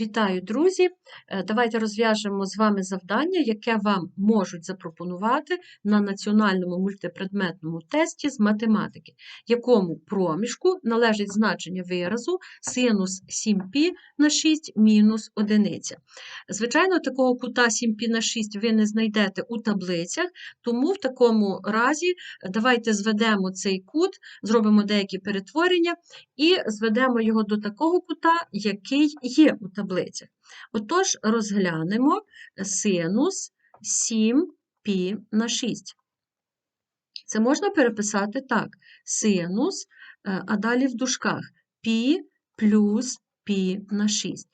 Вітаю, друзі! Е, Давайте розв'яжемо з вами завдання, яке вам можуть запропонувати на національному мультипредметному тесті з математики, якому проміжку належить значення виразу синус 7π на 6 мінус 1. Звичайно, такого кута 7π на 6 ви не знайдете у таблицях, тому в такому разі давайте зведемо цей кут, зробимо деякі перетворення і зведемо його до такого кута, який є у таблицях Отож, розглянемо синус 7π на 6. Це можна переписати так: синус, е, а далі в дужках π плюс π на 6.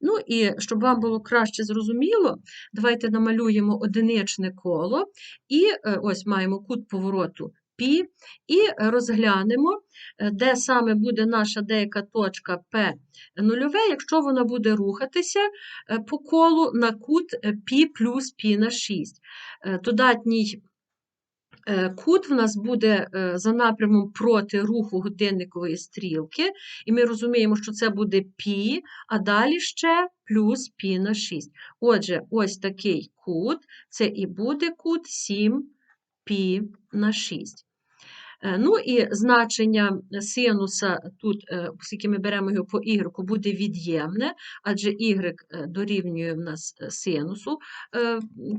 Ну і щоб вам було краще зрозуміло, давайте намалюємо одиничне коло, і е, ось маємо кут повороту P і розглянемо, е, де саме буде наша деяка точка P нульове, якщо вона буде рухатися е, по колу на кут е, P плюс P на 6. Додатній Кут в нас буде за напрямом проти руху годинникової стрілки, і ми розуміємо, що це буде пі, а далі ще плюс пі на 6. Отже, ось такий кут, це і буде кут 7 7π на 6. Е, Ну і значення синуса тут, е, оскільки ми беремо його по y, буде від'ємне, адже y е, дорівнює в нас синусу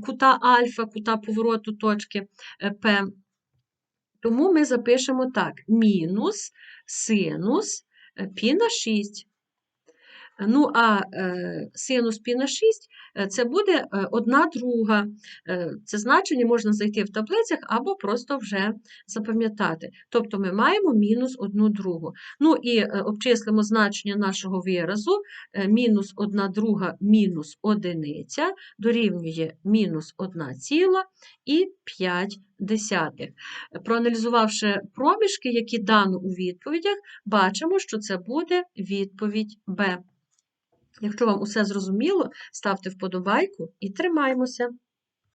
кута альфа, кута повороту точки P. Тому ми запишемо так: мінус синус π на 6. Ну, а е, синус π на 6 е, це буде е, одна друга. Це значення можна знайти в таблицях або просто вже запам'ятати. Тобто ми маємо мінус одну другу. Ну і обчислимо значення нашого виразу. Мінус одна друга мінус одиниця дорівнює мінус 1 ціла і 5 десятих. Проаналізувавши проміжки, які дано у відповідях, бачимо, що це буде відповідь Б. Якщо вам усе зрозуміло, ставте вподобайку і тримаймося.